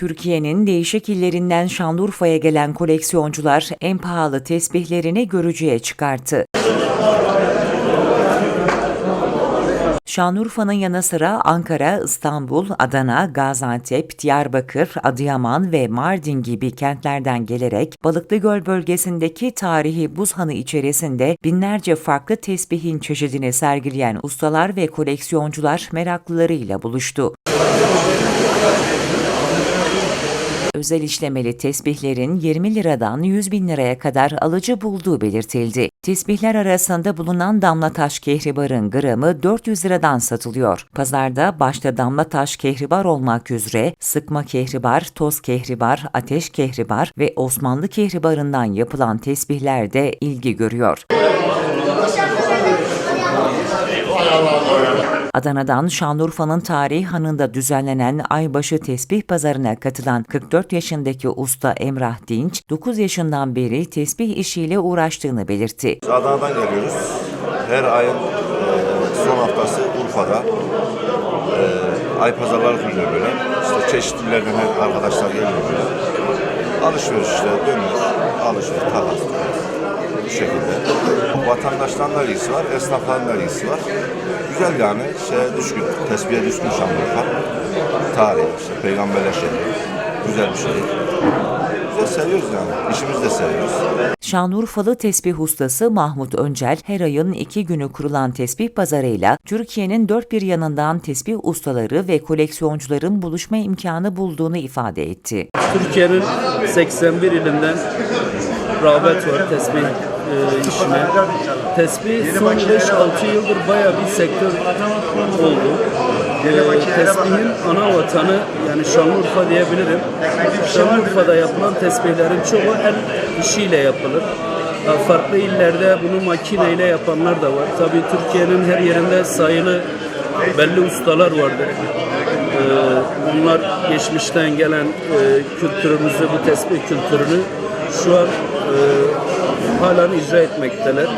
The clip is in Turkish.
Türkiye'nin değişik illerinden Şanlıurfa'ya gelen koleksiyoncular en pahalı tesbihlerini görücüye çıkarttı. Şanlıurfa'nın yanı sıra Ankara, İstanbul, Adana, Gaziantep, Diyarbakır, Adıyaman ve Mardin gibi kentlerden gelerek Balıklıgöl bölgesindeki tarihi buzhanı içerisinde binlerce farklı tesbihin çeşidini sergileyen ustalar ve koleksiyoncular meraklılarıyla buluştu. Özel işlemeli tesbihlerin 20 liradan 100 bin liraya kadar alıcı bulduğu belirtildi. Tesbihler arasında bulunan damla taş kehribarın gramı 400 liradan satılıyor. Pazarda başta damla taş kehribar olmak üzere sıkma kehribar, toz kehribar, ateş kehribar ve Osmanlı kehribarından yapılan tesbihler de ilgi görüyor. Adana'dan Şanlıurfa'nın tarihi hanında düzenlenen Aybaşı Tesbih Pazarı'na katılan 44 yaşındaki usta Emrah Dinç, 9 yaşından beri tesbih işiyle uğraştığını belirtti. Adana'dan geliyoruz. Her ayın e, son haftası Urfa'da. E, ay pazarları kuruluyor böyle. İşte çeşitli illerden hep arkadaşlar geliyor böyle. Alışveriş işte dönüyoruz. Alışveriş, takas. Bu şekilde. Vatandaştan da ilgisi var, esnafların da ilgisi var. Güzel yani. Şey, düşkün, tesbihe düşkün Şanlıurfa. Tarihi, işte peygamberler şehri. Güzel bir şehir. Güzel seviyoruz yani. İşimizi de seviyoruz. Şanlıurfalı tesbih ustası Mahmut Öncel her ayın iki günü kurulan tesbih pazarıyla Türkiye'nin dört bir yanından tesbih ustaları ve koleksiyoncuların buluşma imkanı bulduğunu ifade etti. Türkiye'nin 81 ilinden rağbet var tesbih e, işine. Tesbih son 5-6 yıldır bayağı bir sektör oldu. E, tesbihin ana vatanı yani Şanlıurfa diyebilirim. Şanlıurfa'da yapılan tesbihlerin çoğu el işiyle yapılır. E, Farklı illerde bunu makineyle yapanlar da var. Tabii Türkiye'nin her yerinde sayılı belli ustalar vardır. Bunlar geçmişten gelen e, kültürümüzü, bu tesbih kültürünü şu an e, halen icra etmekteler.